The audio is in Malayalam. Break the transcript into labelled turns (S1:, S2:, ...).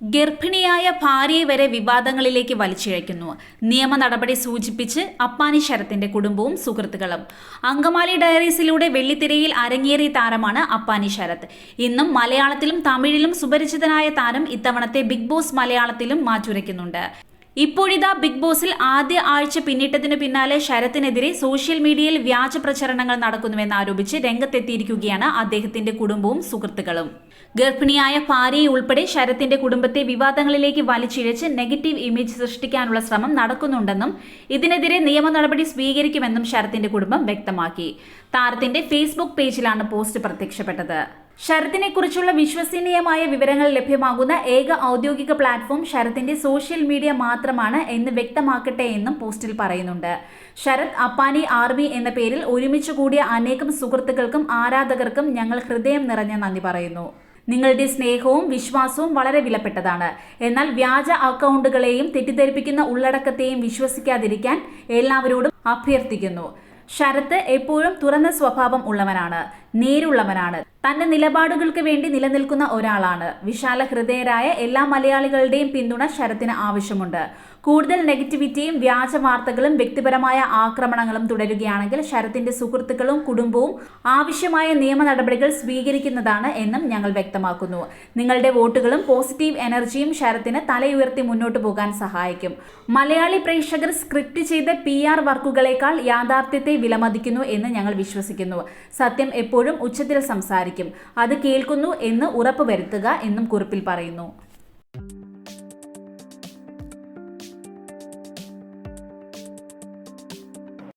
S1: ഗർഭിണിയായ ഭാര്യയെ വരെ വിവാദങ്ങളിലേക്ക് വലിച്ചിഴയ്ക്കുന്നു. നിയമ നടപടി സൂചിപ്പിച്ച് അപ്പാനി ശരത്തിന്റെ കുടുംബവും സുഹൃത്തുക്കളും. അങ്കമാലി ഡയറീസിലൂടെ വെള്ളിത്തിരയിൽ അരങ്ങേറിയ താരമാണ് അപ്പാനി ശരത്. ഇന്നും മലയാളത്തിലും തമിഴിലും സുപരിചിതനായ താരം ഇത്തവണത്തെ ബിഗ് ബോസ് മലയാളത്തിലും മാറ്റുരയ്ക്കുന്നുണ്ട്. ഇപ്പോഴിതാ ബിഗ് ബോസിൽ ആദ്യ ആഴ്ച പിന്നിട്ടതിനു പിന്നാലെ ശരത്തിനെതിരെ സോഷ്യൽ മീഡിയയിൽ വ്യാജ പ്രചരണങ്ങൾ നടക്കുന്നുവെന്ന് ആരോപിച്ച് രംഗത്തെത്തിയിരിക്കുകയാണ് അദ്ദേഹത്തിന്റെ കുടുംബവും സുഹൃത്തുക്കളും. ഗർഭിണിയായ ഭാര്യയെ ഉൾപ്പെടെ ശരത്തിന്റെ കുടുംബത്തെ വിവാദങ്ങളിലേക്ക് വലിച്ചിഴച്ച് നെഗറ്റീവ് ഇമേജ് സൃഷ്ടിക്കാനുള്ള ശ്രമം നടക്കുന്നുണ്ടെന്നും ഇതിനെതിരെ നിയമ നടപടി സ്വീകരിക്കുമെന്നും ശരത്തിന്റെ കുടുംബം വ്യക്തമാക്കി. താരത്തിന്റെ ഫേസ്ബുക്ക് പേജിലാണ് പോസ്റ്റ് പ്രത്യക്ഷപ്പെട്ടത്. ശരത്തിനെ കുറിച്ചുള്ള വിശ്വസനീയമായ വിവരങ്ങൾ ലഭ്യമാകുന്ന ഏക ഔദ്യോഗിക പ്ലാറ്റ്ഫോം ശരത്തിന്റെ സോഷ്യൽ മീഡിയ മാത്രമാണ് എന്ന് വ്യക്തമാക്കട്ടെ എന്നും പോസ്റ്റിൽ പറയുന്നുണ്ട്. ശരത് അപ്പാനി ആർമി എന്ന പേരിൽ ഒരുമിച്ച് കൂടിയ അനേകം സുഹൃത്തുക്കൾക്കും ആരാധകർക്കും ഞങ്ങൾ ഹൃദയം നിറഞ്ഞ നന്ദി പറയുന്നു. നിങ്ങളുടെ സ്നേഹവും വിശ്വാസവും വളരെ വിലപ്പെട്ടതാണ്. എന്നാൽ വ്യാജ അക്കൗണ്ടുകളെയും തെറ്റിദ്ധരിപ്പിക്കുന്ന ഉള്ളടക്കത്തെയും വിശ്വസിക്കാതിരിക്കാൻ എല്ലാവരോടും അഭ്യർത്ഥിക്കുന്നു. ശരത്ത് എപ്പോഴും തുറന്ന സ്വഭാവം ഉള്ളവനാണ്. നേരുള്ളവനാണ്. തന്റെ നിലപാടുകൾക്ക് വേണ്ടി നിലനിൽക്കുന്ന ഒരാളാണ്. വിശാല ഹൃദയരായ എല്ലാ മലയാളികളുടെയും പിന്തുണ ശരത്തിന് ആവശ്യമുണ്ട്. കൂടുതൽ നെഗറ്റിവിറ്റിയും വ്യാജ വാർത്തകളും വ്യക്തിപരമായ ആക്രമണങ്ങളും തുടരുകയാണെങ്കിൽ ശരത്തിന്റെ സുഹൃത്തുക്കളും കുടുംബവും ആവശ്യമായ നിയമ നടപടികൾ സ്വീകരിക്കുന്നതാണ് എന്നും ഞങ്ങൾ വ്യക്തമാക്കുന്നു. നിങ്ങളുടെ വോട്ടുകളും പോസിറ്റീവ് എനർജിയും ശരത്തിന് തലയുയർത്തി മുന്നോട്ട് പോകാൻ സഹായിക്കും. മലയാളി പ്രേക്ഷകർ സ്ക്രിപ്റ്റ് ചെയ്ത പി വർക്കുകളേക്കാൾ യാഥാർത്ഥ്യത്തെ വിലമതിക്കുന്നു എന്ന് ഞങ്ങൾ വിശ്വസിക്കുന്നു. സത്യം എപ്പോഴും ഉച്ചത്തിൽ സംസാരിക്കും. അത് കേൾക്കുന്നു എന്ന് ഉറപ്പ് വരുത്തുക എന്നും കുറിപ്പിൽ പറയുന്നു.